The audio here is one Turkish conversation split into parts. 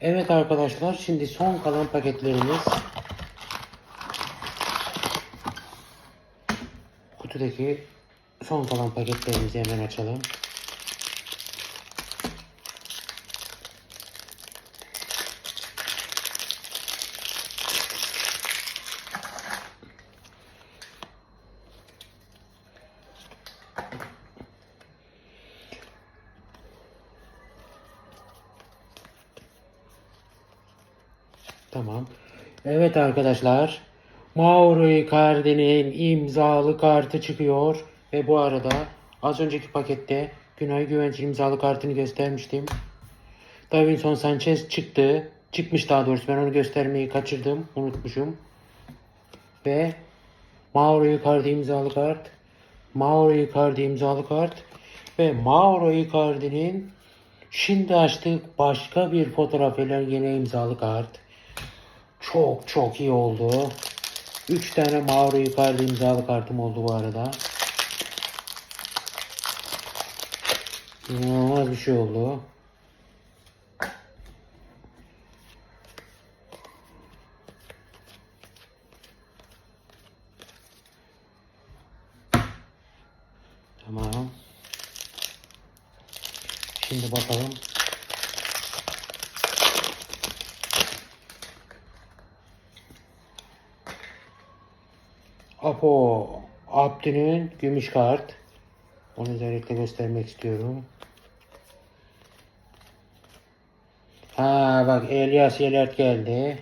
Evet arkadaşlar şimdi son kalan paketlerimiz kutudaki son kalan paketlerimizi hemen açalım. Tamam. Evet arkadaşlar. Mauro Icardi'nin imzalı kartı çıkıyor. Ve bu arada az önceki pakette Günay Güvenç imzalı kartını göstermiştim. Davinson Sanchez çıktı. Çıkmış daha doğrusu ben onu göstermeyi kaçırdım. Unutmuşum. Ve Mauro Icardi imzalı kart. Mauro Icardi imzalı kart. Ve Mauro Icardi'nin şimdi açtık başka bir fotoğraf yine imzalı kart. Çok çok iyi oldu. 3 tane Mauro Icardi imzalı kartım oldu bu arada. İnanılmaz bir şey oldu. Tamam. Şimdi bakalım. Apo Abdü'nün gümüş kart. Onu özellikle göstermek istiyorum. Ha bak Elias Yelert geldi.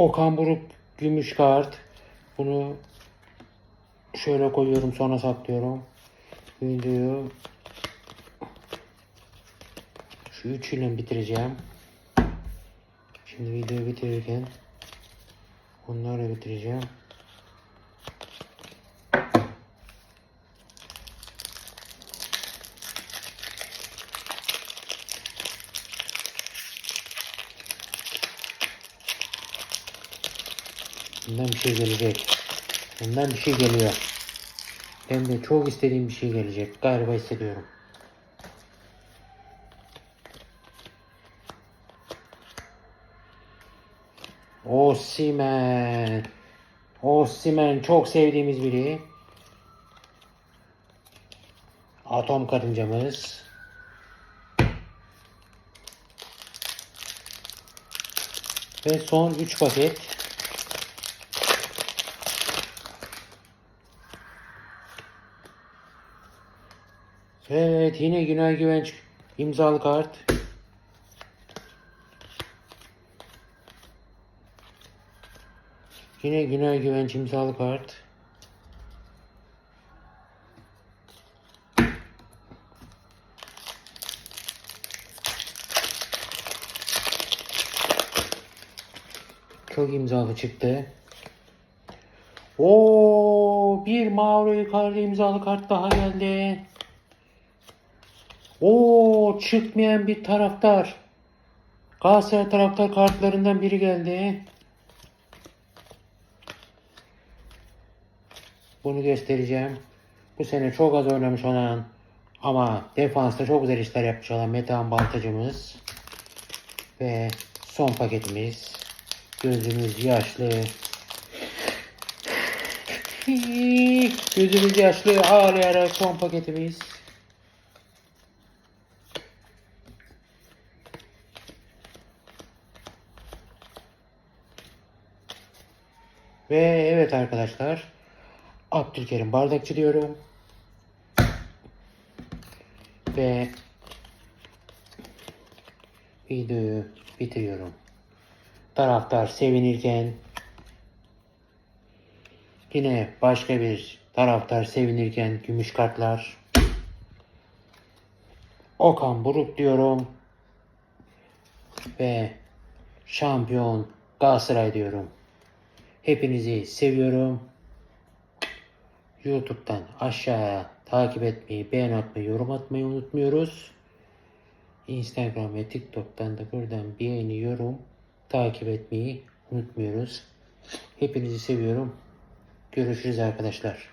Okan Buruk gümüş kart. Bunu şöyle koyuyorum sonra saklıyorum. Videoyu şu üçüyle bitireceğim. Şimdi videoyu bitirirken onları bitireceğim. Bundan bir şey gelecek. Bundan bir şey geliyor. Hem de çok istediğim bir şey gelecek. Galiba hissediyorum. Osimhen. Osimhen çok sevdiğimiz biri. Atom karıncamız. Ve son 3 paket. Evet yine Günay Güvenç imzalı kart. Yine Günay Güvenç imzalı kart. Çok imzalı çıktı. Oo, bir Mauro Icardi imzalı kart daha geldi. Oo çıkmayan bir taraftar. Galatasaray taraftar kartlarından biri geldi. Bunu göstereceğim. Bu sene çok az oynamış olan ama defansta çok güzel işler yapmış olan Metehan Baltacımız. Ve son paketimiz. Gözümüz yaşlı. Gözümüz yaşlı ağlayarak son paketimiz. Ve evet arkadaşlar. Abdülkerim Bardakçı diyorum. Ve videoyu bitiriyorum. Taraftar sevinirken yine başka bir taraftar sevinirken gümüş kartlar. Okan Buruk diyorum. Ve şampiyon Galatasaray diyorum. Hepinizi seviyorum. YouTube'dan aşağıya takip etmeyi, beğen atmayı, yorum atmayı unutmuyoruz. Instagram ve TikTok'tan da buradan beğeni, yorum, takip etmeyi unutmuyoruz. Hepinizi seviyorum. Görüşürüz arkadaşlar.